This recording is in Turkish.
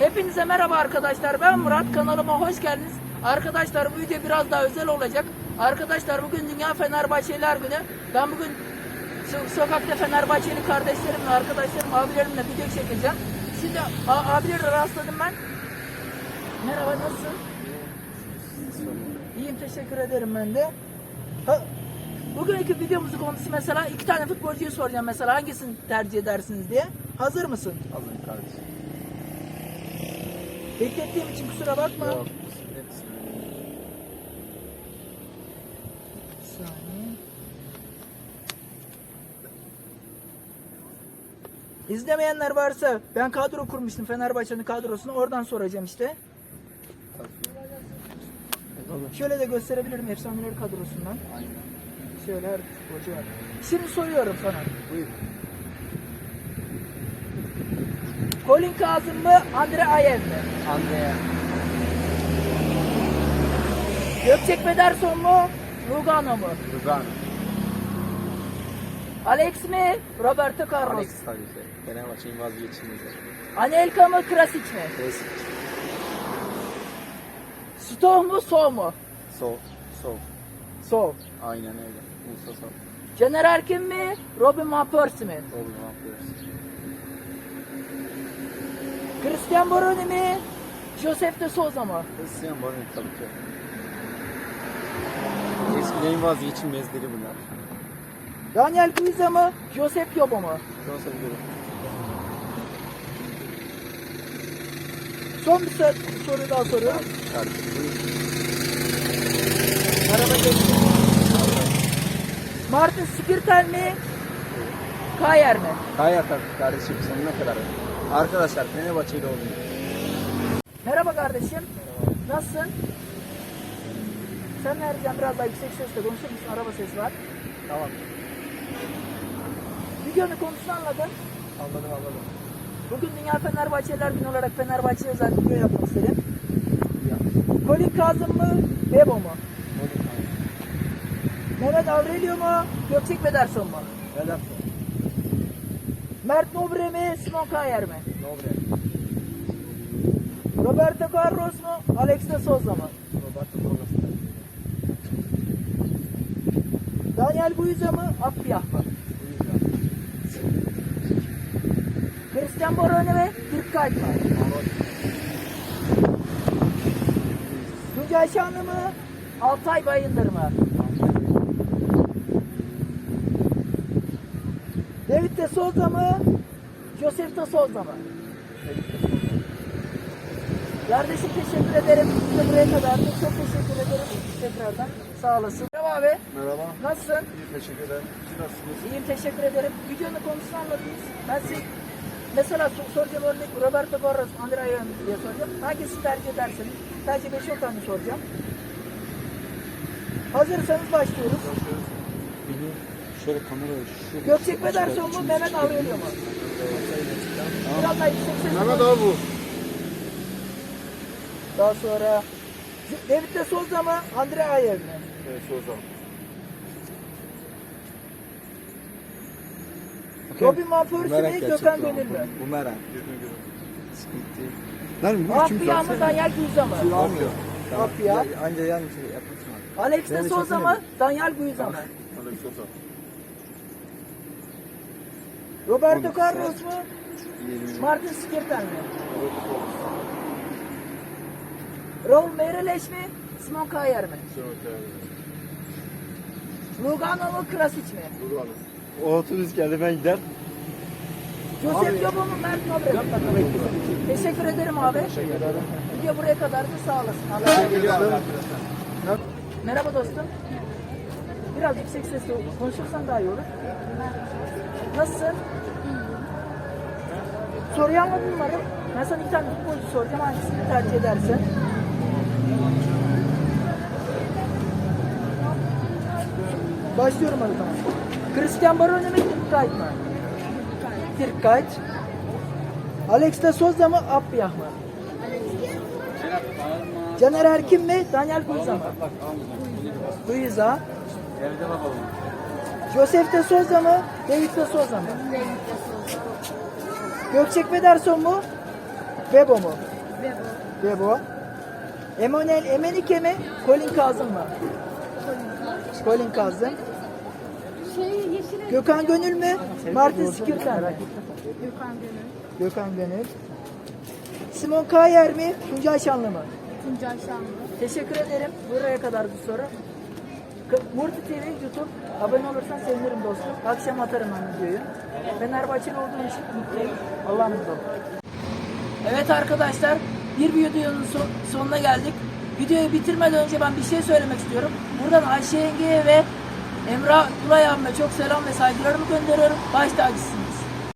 Hepinize merhaba arkadaşlar. Ben Murat. Kanalıma hoş geldiniz. Arkadaşlar bu video biraz daha özel olacak. Arkadaşlar bugün Dünya Fenerbahçeliler Günü. Ben bugün so- sokakta Fenerbahçeli kardeşlerimle, arkadaşlarım, abilerimle video çekeceğim. Şimdi abilerle rastladım ben. Merhaba nasılsın? İyiyim teşekkür ederim ben de. Ha, bugünkü videomuzun konusu mesela iki tane futbolcuyu soracağım mesela hangisini tercih edersiniz diye. Hazır mısın? Alın kardeşim. Beklettiğim için kusura bakma. Yok. Saniye. İzlemeyenler varsa ben kadro kurmuştum Fenerbahçe'nin kadrosunu oradan soracağım işte. Şöyle de gösterebilirim efsaneler kadrosundan. Aynen. Şöyle her futbolcu var. Şimdi soruyorum sana. Buyur. Colin Kazım mı, Andre Ayew mi? Andrea. Gökçek Pederson mu, Lugano mu? Lugano. Alex mi, Roberto Carlos? Alex tabii ki. Fenerbahçe'nin vazgeçilmezi. Anelka mı, Krasic mi? Klasik. Stoh mu, Sov mu? Sol. Sol. Sov. Aynen öyle. Musa Sol. Caner Erkin mi, Robin Van Persie mi? Oğlum ne yapıyoruz? Christian Baroni mi, Joseph de Souza mı? Hristiyan Barın tabii ki. Eskilerin vazgeçilmezleri bunlar. Daniel Guiza mı, Joseph Yobo mu? Son seviyorum. Son bir sor- soru daha soruyorum. Araba geçti. Martin Skirtel mi, Kayer mi? Kaya tabii kardeşim sonuna kadar. Arkadaşlar Fenerbahçe'de olmuyor. Merhaba kardeşim. Nasılsın? Sen nereden biraz daha yüksek sesle konuşur musun? Araba sesi var. Tamam. Videonun konusunu anladın. Anladım anladım. Bugün Dünya Fenerbahçeliler Günü olarak Fenerbahçe'ye özel video yapmak istedim. Ya. Colin Kazım mı, Bebo mu? Oğlum tamam. Mehmet Aurelio mu, Gökçek Pederson mu? Neden? Mert Nobre mi, Simon Kayer mi? Oluyor? Roberto Carlos mu, Alex de Souza mı? Roberto Carlos. Daniel Guiza mı, Akbiyah mı? Christian Borone ve Dirk Kuyt mı? Tuncay Şanlı mı, Altay Bayındır mı? David de Souza mı, Joseph de Souza mı? Kardeşim teşekkür ederim. Size buraya kadar çok teşekkür ederim. Tekrardan sağ olasın. Merhaba abi. Merhaba. Nasılsın? İyi teşekkür ederim. Siz nasılsınız? İyiyim teşekkür ederim. Videonun konusunu anladınız. Ben size mesela sor- soracağım örnek Roberto Carlos, Andre Ayew diye soracağım. Hangisini tercih edersiniz? Sadece 5-10 tane soracağım. Hazırsanız başlıyoruz. Beni şöyle kameraya şu. Gökçek Pederson mu, Mehmet Aurelio mu? Biraz daha yüksek sesle Mehmet abi bu. Daha sonra David de Souza mı, Andre Ayew mi? Evet Soza. Robin Van Persie mi, Gökhan Gönül mü? Bu merak. Sıkıntı değil. Lan bu kim Akbiyah mı, Daniel Guiza mı? Almıyor. Akbiyah. Anca yan şey yapmışsın abi. Alex de Souza mı, Daniel Guiza mı? Alex Soza. Roberto Carlos mu. Martin Skirtel mi? Raul Meireles mi, Simon Kayer mi? Lugano mu, Krasic mi? O otobüs geldi ben gider. Josep Yobo mu, Mert Nobre mi? Teşekkür ederim abi. Video buraya kadardı, sağ olasın. Allah'a emanet. Merhaba dostum. Biraz yüksek sesle konuşursan daha iyi olur. Nasılsın? Soruyu anladın umarım. Ben sana iki tane futbolcu soracağım. Hangisini tercih edersen. Başlıyorum hadi tamam. Christian Barone mi, Dirk mı? Dirk Kuyt. Alex de Souza mı, Abiyah mı? Caner Erkin mi, Daniel Guiza mı? Guiza. Evde bakalım. Joseph de Souza mı, David de Souza mı? Gökçek Pederson mu, Bebo mu? Bebo. Emonel Emenike mi? Colin Kazım mı? Colin Kazım. Şey yeşil Gökhan Gönül mü? Martin Skirten mi? Gökhan Gönül. Gökhan Gönül. Simon Kayer mi? Tuncay Şanlı mı? Tuncay Şanlı. Teşekkür ederim. Buraya kadar bir soru. Murti TV YouTube. Abone olursan sevinirim dostum. Akşam atarım ben videoyu. Fenerbahçeli olduğum için mutluyum. Allah'a mutlu. Evet arkadaşlar. Bir videonun so- sonuna geldik. Videoyu bitirmeden önce ben bir şey söylemek istiyorum. Buradan Ayşe Yenge'ye ve Emrah Duray abime çok selam ve saygılarımı gönderiyorum. Baş tacısın.